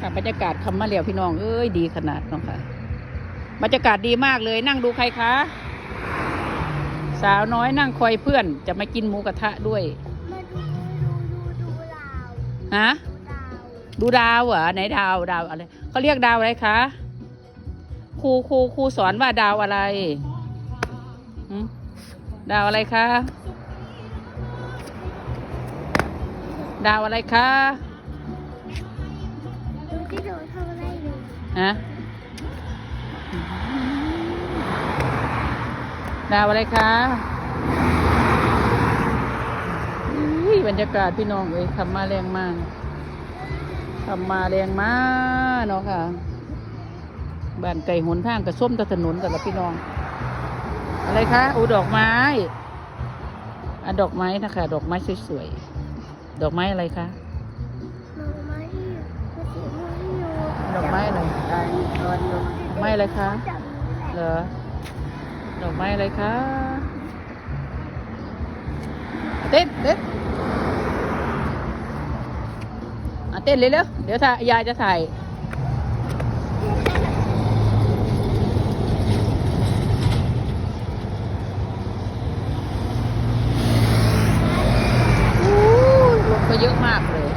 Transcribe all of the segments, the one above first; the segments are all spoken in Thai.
ค่ะบรรยากาศคำมาเหลียวพี่น้องเอ้ยดีขนาดเนาะค่ะ บรรยากาศดีมากเลยนั่งดูใครคะสาวน้อยนั่งคอยเพื่อนจะมากินหมูกระทะด้วยมาดูดูดูดูดาวฮะดาวดูดาวเหรอไหนดาวดาวอะไรเขาเรียกดาวอะไรคะครูครูครูสอนว่าดาวอะไรหึดาวอะไรคะดาวอะไรคะ ฮะดาวอะไรคะอุ้ยบรรยากาศพี่น้องเอ้ยขับมาแรงมากขับมาแรงมากเนาะค่ะบ้านไก่หนทางกับส้มตะถนนกับพี่น้อง อะไรคะอูดอกไม้อะดอกไม้นะคะ ดอกไม้สวยๆ ดอกไม้อะไรคะ ดอกไม้ที่มันสีม่วงที่อยู่ ดอกไม้อะไร ตอนอยู่ ดอกไม้อะไรคะจับเหรอ ดอกไม้อะไรคะเต้นเต้นอะเต้นเลยเร็วเดี๋ยวถ่ายยายจะถ่ายอู้รถก็เยอะมากเลย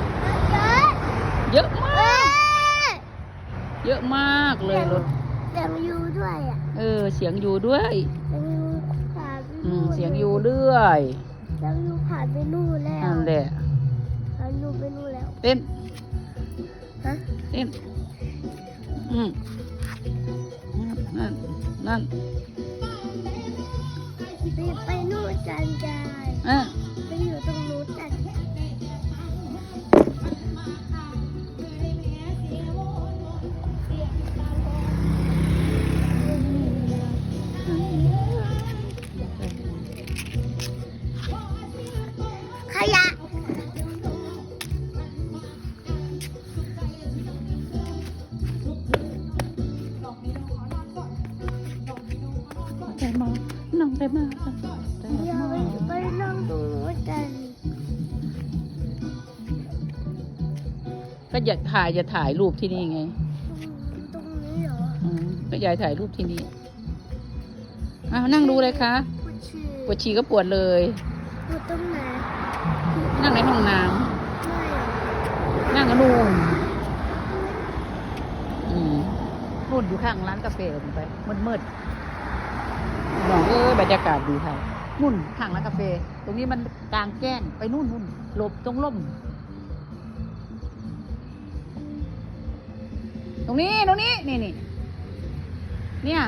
เยอะมาก เยอะมากเลยรถ เสียงยูด้วยอะเออ เสียงอยู่ด้วย เสียงยูผ่านไปอืนู่มนเสียงอยู่เรื่อยเสียงยูผ่านไปนู่นแล้วนั่นแหละผ่านยูไปนู่นแล้วเต้นฮะเต้นอืมนั่นนั่นไปไปนู่นจันยายอะไปอยู่ตรงนู้นจันข มาน้องใจมาใจเดี๋ยวมาไปนั่งตรงนู้นกันก็อย่าถ่ายอย่าถ่ายรูปที่นี่ไง ตรงนี้เหรออืมก็ยายถ่ายรูปที่นี่อ้าวนั่งดูเลยคะปวดฉี่ปวดฉี่ก็ปวดเลย ปวดตรงไหนนั่งในห้องน้ำนั่งกับนู่นอืมนู่นอยู่ข้างร้านกาแฟไปมืดมื ดๆน้องเอ้ยบรรยากาศดีค่ะนู่นข้างร้านกาแฟ ตรงนี้มันกลางแจ้งไปนู่นนู่นหลบตรงร่ม ตรงนี้ตรงนี้นี่นี่เนี่ย